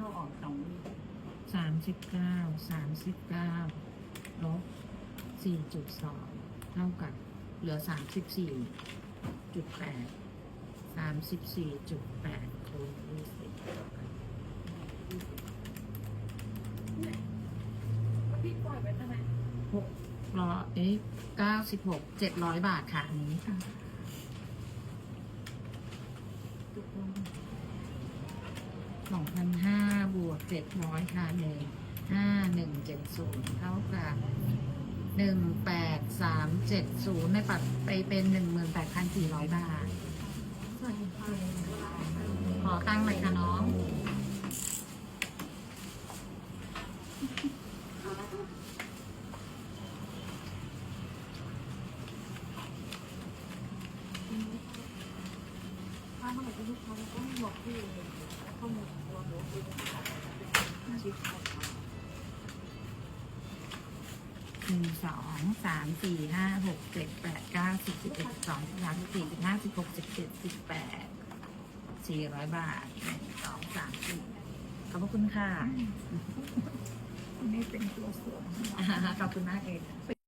เข้าออกสองสามสิบเก้าสามสิบเก้าลบสี่จุดสองเท่ากับเหลือสามสิบสี่จุดแปดสามสิบสี่จุดแปดคูณยี่สิบเท่ากับพี่ปล่อยไว้ทำไมหกร้อยเอ๊ะเก้าสิบหกเจ็ดร้อยบาทค่ะอันนี้จุดลงสองพันห้าบ วกเจ็ดร้อยค่ะหนึ่งห้าหนึ่งเจ็ดศูนย์เท่ากับหนึ่งแปดสามเจ็ดศูนย์ในปัดไปเป็นหนึ่งหมื่นแปดพันสี่ร้อยบาท ขอตั้งค์หน่อยค่ะน้อง ถ้าเมื่อไหร่ที่ลูกค้าต้องบอกพี่ ข้อมูลของตัวหนูคือชิปของเขาหนึ่งสองสามสี่ห้าหกเจ็ดแปดเก้าสิบสิบเอ็ดสิบสองสิบสามสิบสี่สิบห้าสิบหกสิบเจ็ดสิบแปดสี่ร้อยบาทหนึ่งสองสามสี่ขอบพระคุณค่ะอันนี้เป็นตัวเสริมขอบคุณมากเลยค่ะ